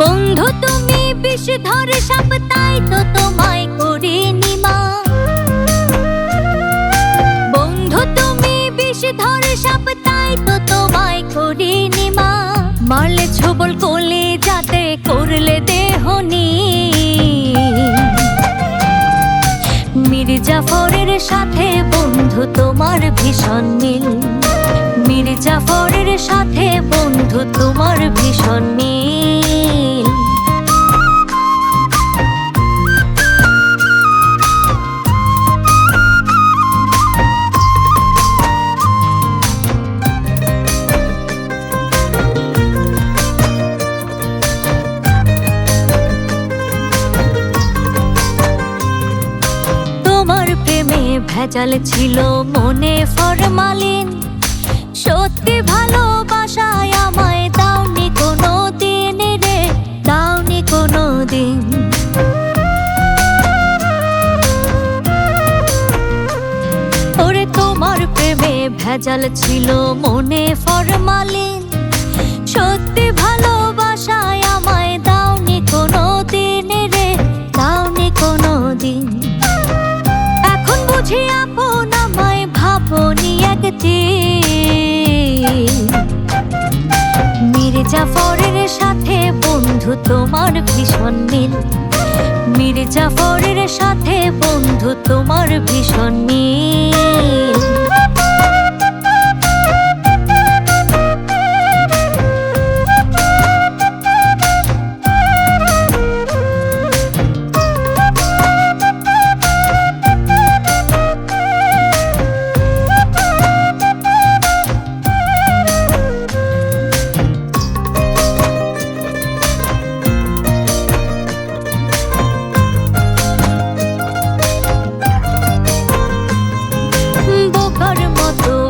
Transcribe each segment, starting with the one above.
বন্ধু, তুমি বিষ ধরে সাপ তাই তো তোমায় করে নিমা। বন্ধু, তুমি বিষ ধরে সাপ তাই তো তোমায় করে নিমা। মারলে ছবল কোলে যাতে করলে দেহনি মীর জাফরের সাথে বন্ধু, তোমার ভীষণ মিল। মির্জাফরের সাথে বন্ধু, তোমার ভীষণ মিল। ভেজাল ছিল মনে ফরমালিন। সত্যি ভালোবাসায় আমায় দাওনি কোনো দিন রে, দাওনি কোনো দিন। ওরে তোমার প্রেমে ভেজাল ছিল মনে ফরমালিন। সত্যি ভালোবাসায় ভাবনি একদিন। মীর জাফরের সাথে বন্ধু তোমার ভীষণ মিল। মীর জাফরের সাথে বন্ধু তোমার ভীষণ মিল।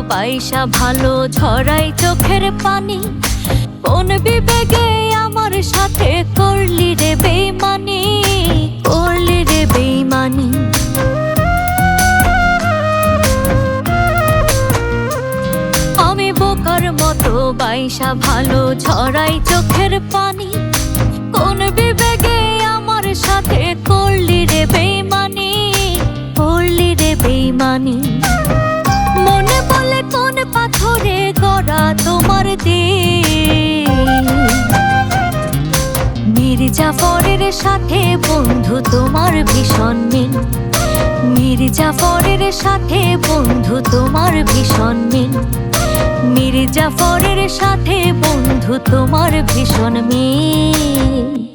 পয়সা ভালো ঝরাই চোখের পানি। কোন বিবেগে আমার সাথে করলি রে বেমানি করলি রে বেমানি আমি বোকার মতো বাইসা ভালো ঝরাই চোখের পানি। কোন বিবেগে আমার সাথে করলি রে বেমানি করলি রে বেমানি মনে পাথরে গড়া তোমার মীর জাফরের সাথে বন্ধু তোমার ভীষণ মিল। মীর জাফরের সাথে বন্ধু তোমার ভীষণ মিল। মীর সাথে বন্ধু তোমার ভীষণ মিল।